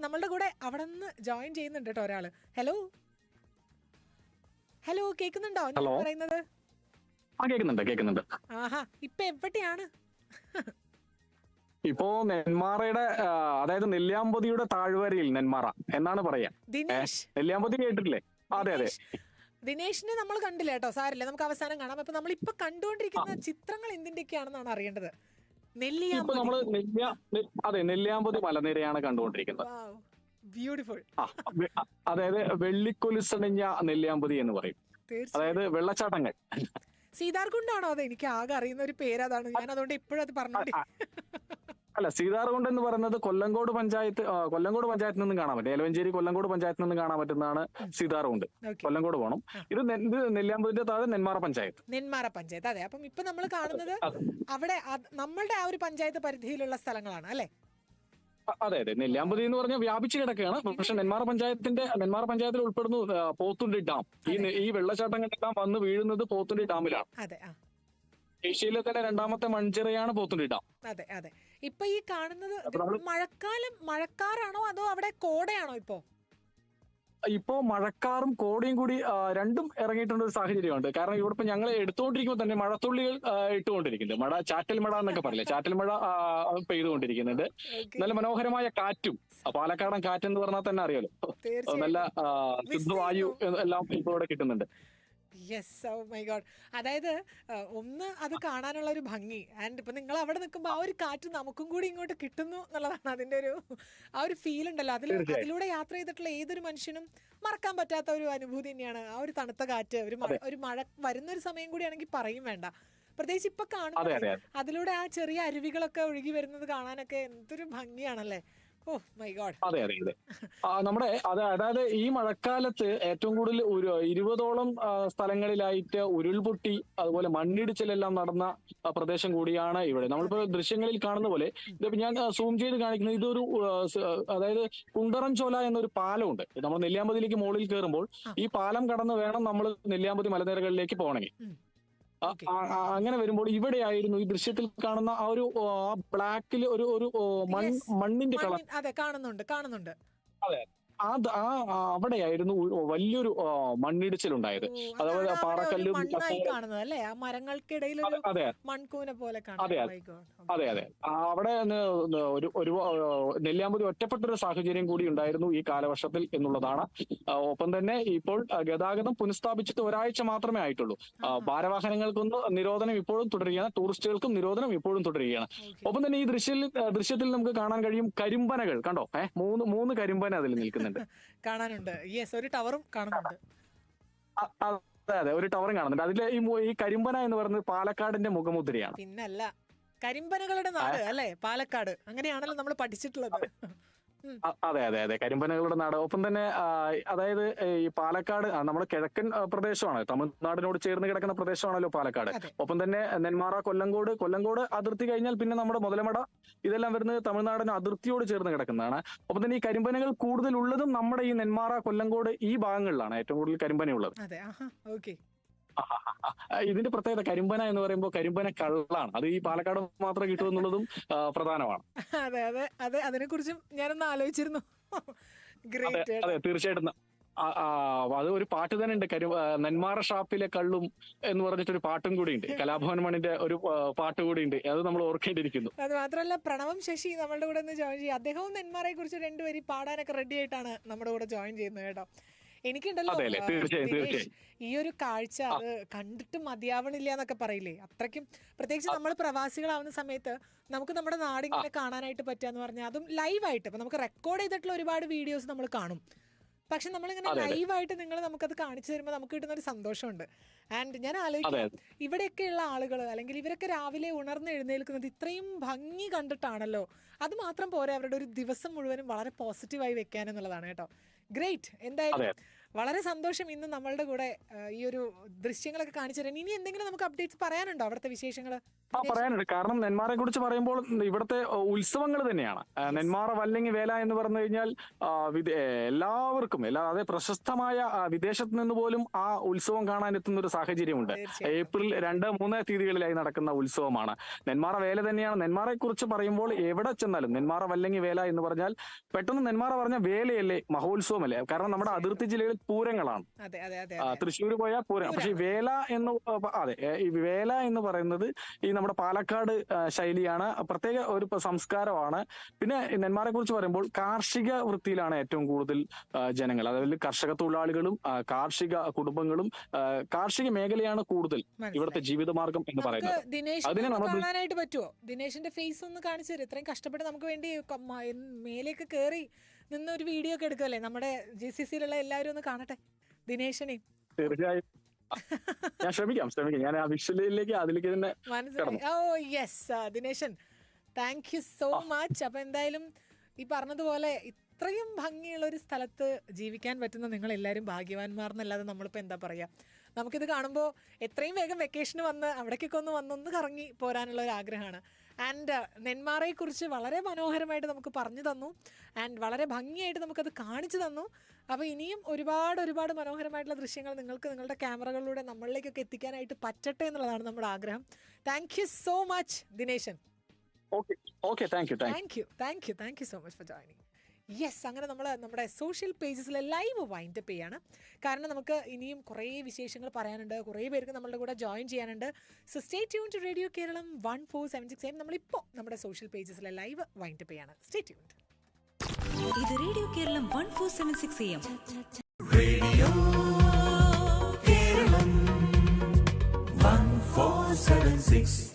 നമ്മളുടെ കൂടെ അവിടെ നിന്ന് ജോയിൻ ചെയ്യുന്നുണ്ട് കേട്ടോ ഒരാൾ. ഹലോ ഹലോ കേൾക്കുന്നുണ്ടോ ഞാൻ. പറയുന്നത്? ആ കേൾക്കുന്നുണ്ട് കേൾക്കുന്നുണ്ട് ആഹാ ഇപ്പൊ എവിടെയാണ്? ഇപ്പോ നെന്മാറയുടെ ആ, അതായത് നെല്ലിയാമ്പതിയുടെ താഴ്വരയിൽ നെന്മാറ എന്നാണ് പറയാ. ദിനേഷ് നെല്ലിയാമ്പതി കേട്ടിട്ടില്ലേ? അതെ അതെ. ദിനേഷിനെ നമ്മൾ കണ്ടില്ല കേട്ടോ സാരില്ല നമുക്ക് അവസാനം കാണാം. അപ്പൊ നമ്മൾ ഇപ്പൊ കണ്ടുകൊണ്ടിരിക്കുന്ന ചിത്രങ്ങൾ എന്തിന്റെയൊക്കെയാണെന്നാണ് അറിയേണ്ടത്. ഇപ്പൊ നമ്മൾ നെല്ലിയ അതെ നെല്ലിയാമ്പതി മലനിരയാണ് കണ്ടുകൊണ്ടിരിക്കുന്നത്. ബ്യൂട്ടിഫുൾ. അതായത് വെള്ളിക്കൊലിസണിഞ്ഞ നെല്ലിയാമ്പതി എന്ന് പറയും. അതായത് വെള്ളച്ചാട്ടങ്ങൾ. സീതാർകുണ്ടാണോ അത്? എനിക്ക് ആകെ അറിയുന്ന ഒരു പേര് അതാണ്. ഞാൻ അതുകൊണ്ട് ഇപ്പോഴും അത് പറഞ്ഞോണ്ടി. അല്ല സീതാർകുണ്ട് എന്ന് പറയുന്നത് കൊല്ലങ്കോട് പഞ്ചായത്ത് കൊല്ലങ്കോട് പഞ്ചായത്തിൽ നിന്നും കാണാൻ പറ്റും. എലവഞ്ചേരി കൊല്ലങ്കോട് പഞ്ചായത്തിൽ നിന്നും കാണാൻ പറ്റുന്നതാണ് സീതാർകുണ്ട് കൊല്ലങ്കോട് പോകണം ഇത് ഇത് നെല്ലിയാമ്പതിന്റെ താഴെ നെന്മാറ പഞ്ചായത്ത്. നെന്മാറ പഞ്ചായത്ത്. അതെ അപ്പം ഇപ്പൊ നമ്മൾ കാണുന്നത് അവിടെ നമ്മളുടെ ആ ഒരു പഞ്ചായത്ത് പരിധിയിലുള്ള സ്ഥലങ്ങളാണ് അല്ലെ? അതെ അതെ. നെല്ലിയാമ്പതി എന്ന് പറഞ്ഞാൽ വ്യാപിച്ചു കിടക്കുകയാണ്. പക്ഷെ നെന്മാറ പഞ്ചായത്തിന്റെ നെന്മാറ പഞ്ചായത്തിൽ ഉൾപ്പെടുന്നു പോത്തുണ്ടി ഡാം. ഈ ഈ വെള്ളച്ചാട്ടങ്ങളെല്ലാം വന്ന് വീഴുന്നത് പോത്തുണ്ടി ഡാമിലാണ്. ഏഷ്യയിലെ തന്നെ രണ്ടാമത്തെ മൺചിറയാണ് പോത്തുണ്ടി ഡാം. അതെ അതെ. ഇപ്പൊ ഈ കാണുന്നത് മഴക്കാലം മഴക്കാറാണോ അതോ അവിടെ കോടയാണോ ഇപ്പോ? ഇപ്പോ മഴക്കാറും കോടയും കൂടി രണ്ടും ഇറങ്ങിയിട്ടുള്ള ഒരു സാഹചര്യമുണ്ട്. കാരണം ഇവിടെ ഇപ്പൊ ഞങ്ങൾ എടുത്തുകൊണ്ടിരിക്കുമ്പോൾ തന്നെ മഴത്തുള്ളികൾ ഇട്ടുകൊണ്ടിരിക്കുന്നുണ്ട്. മഴ ചാറ്റൽ മഴ എന്നൊക്കെ പറയില്ലേ? ചാറ്റൽ മഴ പെയ്തുകൊണ്ടിരിക്കുന്നുണ്ട്. നല്ല മനോഹരമായ കാറ്റും പാലക്കാടൻ കാറ്റ് എന്ന് പറഞ്ഞാൽ തന്നെ അറിയാലോ. നല്ല ശുദ്ധവായു എല്ലാം ഇപ്പോൾ ഇവിടെ കിട്ടുന്നുണ്ട്. യെസ് ഓ മൈ ഗോഡ് അതായത് ഒന്ന് അത് കാണാനുള്ള ഒരു ഭംഗി. ആൻഡ് ഇപ്പം നിങ്ങൾ അവിടെ നിൽക്കുമ്പോൾ ആ ഒരു കാറ്റ് നമുക്കും കൂടി ഇങ്ങോട്ട് കിട്ടുന്നു എന്നുള്ളതാണ് അതിന്റെ ഒരു ആ ഒരു ഫീൽ ഉണ്ടല്ലോ. അതിൽ അതിലൂടെ യാത്ര ചെയ്തിട്ടുള്ള ഏതൊരു മനുഷ്യനും മറക്കാൻ പറ്റാത്ത ഒരു അനുഭൂതി തന്നെയാണ് ആ ഒരു തണുത്ത കാറ്റ്. ഒരു മഴ ഒരു മഴ വരുന്ന ഒരു സമയം കൂടിയാണെങ്കിൽ പറയും വേണ്ട. പ്രത്യേകിച്ച് ഇപ്പൊ കാണുന്നത് അതെ അതെ. അതിലൂടെ ആ ചെറിയ അരുവികളൊക്കെ ഒഴുകി വരുന്നത് കാണാനൊക്കെ എന്തൊരു ഭംഗിയാണല്ലേ? അതെ അതെ അതെ. നമ്മുടെ അത് അതായത് ഈ മഴക്കാലത്ത് ഏറ്റവും കൂടുതൽ ഒരു ഇരുപതോളം സ്ഥലങ്ങളിലായിട്ട് ഉരുൾപൊട്ടി അതുപോലെ മണ്ണിടിച്ചിലെല്ലാം നടന്ന പ്രദേശം കൂടിയാണ് ഇവിടെ. നമ്മളിപ്പോ ദൃശ്യങ്ങളിൽ കാണുന്ന പോലെ ഇതിപ്പോ ഞാൻ സൂം ചെയ്ത് കാണിക്കുന്നത് ഇതൊരു അതായത് കുണ്ടറം ചോല എന്നൊരു പാലമുണ്ട്. നമ്മൾ നെല്ലിയാമ്പതിയിലേക്ക് മുകളിൽ കയറുമ്പോൾ ഈ പാലം കടന്ന് വേണം നമ്മൾ നെല്ലിയാമ്പതി മലനിരകളിലേക്ക് പോകണമെങ്കിൽ. അങ്ങനെ വരുമ്പോൾ ഇവിടെയായിരുന്നു ഈ ദൃശ്യത്തിൽ കാണുന്ന ആ ഒരു ബ്ലാക്കിൽ ഒരു ഒരു. മണ്ണിന്റെ കളർ. അതെ കാണുന്നുണ്ട് കാണുന്നുണ്ട്. അത്. ആ ആ അവിടെയായിരുന്നു വലിയൊരു മണ്ണിടിച്ചിൽ മണ്ണിടിച്ചിലുണ്ടായത്. അതായത് പാറക്കല്ലും അല്ലേ? ആ മരങ്ങൾക്കിടയിൽ അതെ മൺകൂന പോലെ അതെ, അതെ. അതെ അതെ. അവിടെ ഒരു ഒരു നെല്ലിയാമ്പതി ഒറ്റപ്പെട്ടൊരു സാഹചര്യം കൂടി ഉണ്ടായിരുന്നു ഈ കാലവർഷത്തിൽ എന്നുള്ളതാണ്. ഒപ്പം തന്നെ ഇപ്പോൾ ഗതാഗതം പുനഃസ്ഥാപിച്ചിട്ട് ഒരാഴ്ച മാത്രമേ ആയിട്ടുള്ളൂ. ഭാരവാഹനങ്ങൾക്കൊന്നും നിരോധനം ഇപ്പോഴും തുടരുകയാണ്. ടൂറിസ്റ്റുകൾക്കും നിരോധനം ഇപ്പോഴും തുടരുകയാണ്. ഒപ്പം തന്നെ ഈ ദൃശ്യത്തിൽ ദൃശ്യത്തിൽ നമുക്ക് കാണാൻ കഴിയും കരിമ്പനകൾ. കണ്ടോ? ഏഹ് മൂന്ന് മൂന്ന് കരിമ്പന അതിൽ നിൽക്കുന്നുണ്ട്. കാണാനുണ്ട്. യെസ് ഒരു ടവറും കാണുന്നുണ്ട്. അതെ അതെ ഒരു ടവറും കാണുന്നുണ്ട്. അതിലെ ഈ ഈ കരിമ്പന എന്ന് പറയുന്നത് പാലക്കാടിന്റെ മുഖമുദ്രയാണ്. പിന്നല്ല കരിമ്പനകളുടെ നാട് അല്ലേ? പാലക്കാട്. അങ്ങനെയാണല്ലോ നമ്മൾ പഠിച്ചിട്ടുള്ളത്. അതെ അതെ അതെ. കരിമ്പനകളുടെ നാട്. ഒപ്പം തന്നെ അതായത് ഈ പാലക്കാട് നമ്മൾ നമ്മുടെ കിഴക്കൻ പ്രദേശമാണ്. തമിഴ്നാടിനോട് ചേർന്ന് കിടക്കുന്ന പ്രദേശമാണല്ലോ പാലക്കാട്. ഒപ്പം തന്നെ നെന്മാറ കൊല്ലങ്കോട്. കൊല്ലങ്കോട് അതിർത്തി കഴിഞ്ഞാൽ പിന്നെ നമ്മുടെ മുതലമട ഇതെല്ലാം വരുന്നത് തമിഴ്നാടിന് അതിർത്തിയോട് ചേർന്ന് കിടക്കുന്നതാണ്. ഒപ്പം തന്നെ ഈ കരിമ്പനകൾ കൂടുതൽ ഉള്ളതും നമ്മുടെ ഈ നെന്മാറ കൊല്ലങ്കോട് ഈ ഭാഗങ്ങളിലാണ് ഏറ്റവും കൂടുതൽ കരിമ്പനയുള്ളത്. ഇതിന്റെ പ്രത്യേകത കരിമ്പന എന്ന് പറയുമ്പോൾ കരിമ്പന കള്ളാണ്. അത് ഈ പാലക്കാട് മാത്രം കിട്ടും എന്നുള്ളതും പ്രധാനമാണ്. അതെ അതെ അതെ. അതിനെ കുറിച്ചും ഞാനൊന്ന് ആലോചിച്ചിരുന്നു. അതെ തീർച്ചയായിട്ടും. അത് ഒരു പാട്ട് തന്നെ ഉണ്ട്. കരു നെന്മാറ ഷാപ്പിലെ കള്ളും എന്ന് പറഞ്ഞിട്ട് ഒരു പാട്ടും കൂടി ഉണ്ട്. കലാഭവൻ മണിന്റെ ഒരു പാട്ട് കൂടി ഉണ്ട്. അത് നമ്മൾ ഓർക്കേണ്ടിയിരിക്കുന്നു. അത് മാത്രമല്ല പ്രണവം ശശി നമ്മളുടെ കൂടെ ഒന്ന് ജോയിൻ ചെയ്യും. അദ്ദേഹവും നെന്മാറയെ കുറിച്ച് രണ്ടുപേരും പാടാനൊക്കെ റെഡി ആയിട്ടാണ് നമ്മുടെ കൂടെ ജോയിൻ ചെയ്യുന്നത് കേട്ടോ. എനിക്കുണ്ടല്ലോ ഈ ഒരു കാഴ്ച അത് കണ്ടിട്ട് മതിയാവണില്ല എന്നൊക്കെ പറയില്ലേ? അത്രയ്ക്കും പ്രത്യേകിച്ച് നമ്മൾ പ്രവാസികളാവുന്ന സമയത്ത് നമുക്ക് നമ്മുടെ നാടിങ്ങനെ കാണാനായിട്ട് പറ്റുക പറഞ്ഞാൽ അതും ലൈവായിട്ട്. ഇപ്പൊ നമുക്ക് റെക്കോർഡ് ചെയ്തിട്ടുള്ള ഒരുപാട് വീഡിയോസ് നമ്മൾ കാണും. പക്ഷെ നമ്മളിങ്ങനെ. ലൈവായിട്ട് നിങ്ങൾ നമുക്കത് കാണിച്ചു തരുമ്പോൾ നമുക്ക് കിട്ടുന്ന ഒരു സന്തോഷമുണ്ട്. ആൻഡ് ഞാൻ ആലോചിക്കുന്നു ആലോചിക്കും ഇവിടെയൊക്കെയുള്ള ആളുകൾ അല്ലെങ്കിൽ ഇവരൊക്കെ രാവിലെ ഉണർന്ന് എഴുന്നേൽക്കുന്നത് ഇത്രയും ഭംഗി കണ്ടിട്ടാണല്ലോ. അത് മാത്രം പോരെ അവരുടെ ഒരു ദിവസം മുഴുവനും വളരെ പോസിറ്റീവായി വെക്കാൻ എന്നുള്ളതാണ് കേട്ടോ. ഗ്രേറ്റ് എന്തായാലും അതെ. വളരെ സന്തോഷം ഇന്ന് നമ്മളുടെ കൂടെ ഈ ഒരു ദൃശ്യങ്ങളൊക്കെ കാണിച്ചു തരാൻ ഇനി എന്തെങ്കിലും നമുക്ക് അപ്ഡേറ്റ്സ് പറയാനുണ്ടോ അവിടുത്തെ വിശേഷങ്ങൾ ആ പറയാനുണ്ട്. കാരണം നെന്മാറെ കുറിച്ച് പറയുമ്പോൾ ഇവിടുത്തെ ഉത്സവങ്ങൾ തന്നെയാണ്. നെന്മാറ വല്ലങ്ങി വേല എന്ന് പറഞ്ഞു കഴിഞ്ഞാൽ എല്ലാവർക്കും എല്ലാ അതെ പ്രശസ്തമായ വിദേശത്ത് നിന്ന് പോലും ആ ഉത്സവം കാണാൻ എത്തുന്ന ഒരു സാഹചര്യമുണ്ട്. ഏപ്രിൽ രണ്ട് മൂന്ന് തീയതികളിലായി നടക്കുന്ന ഉത്സവമാണ്. നെന്മാറ വേല തന്നെയാണ്. നെന്മാറയെ കുറിച്ച് പറയുമ്പോൾ എവിടെ ചെന്നാലും നെന്മാറ വല്ലങ്ങി വേല എന്ന് പറഞ്ഞാൽ പെട്ടെന്ന് നെന്മാറ പറഞ്ഞ വേലയല്ലേ മഹോത്സവമല്ലേ? കാരണം നമ്മുടെ അതിർത്തി ജില്ലകളിൽ പൂരങ്ങളാണ്. തൃശ്ശൂർ പോയാൽ പൂരം. പക്ഷെ വേല എന്ന് അതെ ഈ വേല എന്ന് പറയുന്നത് ഈ നമ്മുടെ പാലക്കാട് ശൈലിയാണ്. പ്രത്യേക ഒരു സംസ്കാരമാണ്. പിന്നെ നെന്മാറെ കുറിച്ച് പറയുമ്പോൾ കാർഷിക വൃത്തിയിലാണ് ഏറ്റവും കൂടുതൽ ജനങ്ങൾ. അതായത് കർഷക തൊഴിലാളികളും കാർഷിക കുടുംബങ്ങളും കാർഷിക മേഖലയാണ് കൂടുതൽ ഇവിടുത്തെ ജീവിതമാർഗം എന്ന് പറയുന്നത്. അതിനെ നമുക്ക് കാണാനായിട്ട് പറ്റുമോ ദിനേശിന്റെ ഫേസ് ഒന്ന് കാണിച്ചു തരും. ഇത്രയും കഷ്ടപ്പെട്ട് നമുക്ക് വേണ്ടി മേലേക്ക് കയറി നിന്ന് ഒരു വീഡിയോ ഒക്കെ എടുക്കുമല്ലേ നമ്മുടെ ജി സി സിയിലുള്ള എല്ലാവരും ഒന്ന് കാണട്ടെ. ദിനേശനെയും തീർച്ചയായും. ഞാൻ ശ്രമിക്കാം ശ്രമിക്കാം. ഞാൻ ആ വിഷ്വലിലേക്ക് അതിലേക്ക് തന്നെ മനസ്സിലായി. ഓ yes Dineshan. Thank you so much അപ്പൊ എന്തായാലും ഈ പറഞ്ഞതുപോലെ ഇത്രയും ഭംഗിയുള്ള ഒരു സ്ഥലത്ത് ജീവിക്കാൻ പറ്റുന്ന നിങ്ങൾ എല്ലാവരും ഭാഗ്യവാന്മാർ എന്നല്ലാതെ നമ്മളിപ്പോൾ എന്താ പറയുക നമുക്കിത് കാണുമ്പോൾ എത്രയും വേഗം വെക്കേഷന് വന്ന് അവിടേക്കൊക്കെ ഒന്ന് വന്നൊന്ന് കറങ്ങി പോരാനുള്ള ഒരു ആഗ്രഹമാണ് ആൻഡ് നെന്മാറയെക്കുറിച്ച് വളരെ മനോഹരമായിട്ട് നമുക്ക് പറഞ്ഞു തന്നു. ആൻഡ് വളരെ ഭംഗിയായിട്ട് നമുക്കത് കാണിച്ചു തന്നു. അപ്പോൾ ഇനിയും ഒരുപാട് ഒരുപാട് മനോഹരമായിട്ടുള്ള ദൃശ്യങ്ങൾ നിങ്ങൾക്ക് നിങ്ങളുടെ ക്യാമറകളിലൂടെ നമ്മളിലേക്കൊക്കെ എത്തിക്കാനായിട്ട് പറ്റട്ടെ എന്നുള്ളതാണ് നമ്മുടെ ആഗ്രഹം. Thank you so much Dineshan okay okay thank you thank thank you thank you thank you so much for joining yes അങ്ങനെ നമ്മൾ നമ്മുടെ സോഷ്യൽ പേജസിൽ ലൈവ് വൈൻഡപ്പ് ചെയ്യാണ്. കാരണം നമുക്ക് ഇനിയും കുറേ വിശേഷങ്ങൾ പറയാനുണ്ട്. കുറേ പേർക്ക് നമ്മളുടെ കൂടെ ജോയിൻ ചെയ്യാനുണ്ട്. So stay tune to radio Keralam one four seven six M നമ്മളിപ്പോൾ നമ്മുടെ സോഷ്യൽ പേജസിൽ ലൈവ് വൈൻഡപ്പ് ചെയ്യാണ്. സ്റ്റേ ട്യൂൺ ഇത് radio Keralam one four seven six M One four seven six.